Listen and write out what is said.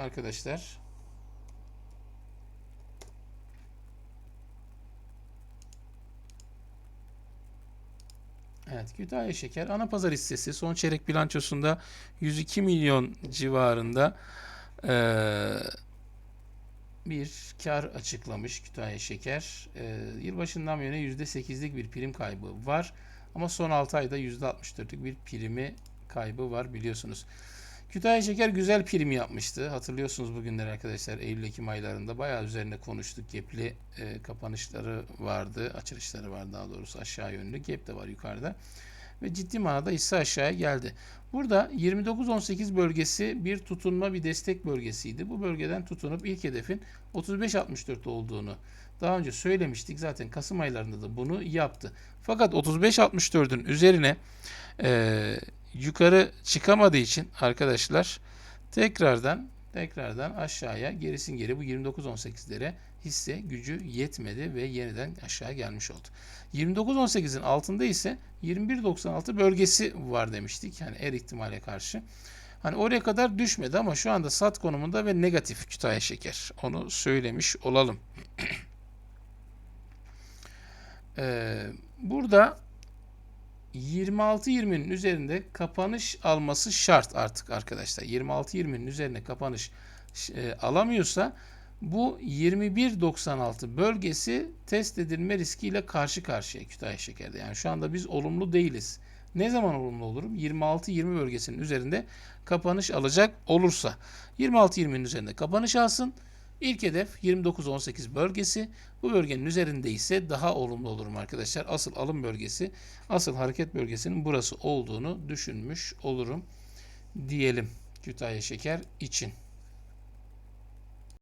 arkadaşlar. Evet, Kütahya Şeker ana pazar hissesi son çeyrek bilançosunda 102 milyon civarında eee, bir kar açıklamış Kütahya Şeker. Eee yılbaşından bu yana %8'lik bir prim kaybı var ama son 6 ayda %64'lük bir primi kaybı var biliyorsunuz. Kütahya Şeker güzel prim yapmıştı. Hatırlıyorsunuz bugünler arkadaşlar Eylül-Ekim aylarında bayağı üzerine konuştuk. Gap'li e, kapanışları vardı, açılışları var daha doğrusu aşağı yönlü. Gap de var yukarıda. Ve ciddi manada hisse aşağıya geldi. Burada 29-18 bölgesi bir tutunma, bir destek bölgesiydi. Bu bölgeden tutunup ilk hedefin 35-64 olduğunu daha önce söylemiştik. Zaten Kasım aylarında da bunu yaptı. Fakat 35-64'ün üzerine eee yukarı çıkamadığı için arkadaşlar tekrardan tekrardan aşağıya gerisin geri bu 29-18'lere hisse gücü yetmedi ve yeniden aşağı gelmiş oldu. 29-18'in altında ise 21-96 bölgesi var demiştik. Yani her ihtimale karşı. Hani oraya kadar düşmedi ama şu anda sat konumunda ve negatif Kütahya Şeker. Onu söylemiş olalım. Ee, burada 26-20'nin üzerinde kapanış alması şart artık arkadaşlar. 26-20'nin üzerine kapanış e, alamıyorsa bu 21.96 bölgesi test edilme riskiyle karşı karşıya Kütahya Şeker'de. Yani şu anda biz olumlu değiliz. Ne zaman olumlu olurum? 26-20 bölgesinin üzerinde kapanış alacak olursa. 26-20'nin üzerinde kapanış alsın. İlk hedef 29-18 bölgesi. Bu bölgenin üzerinde ise daha olumlu olurum arkadaşlar. Asıl alım bölgesi, asıl hareket bölgesinin burası olduğunu düşünmüş olurum diyelim Kütahya Şeker için.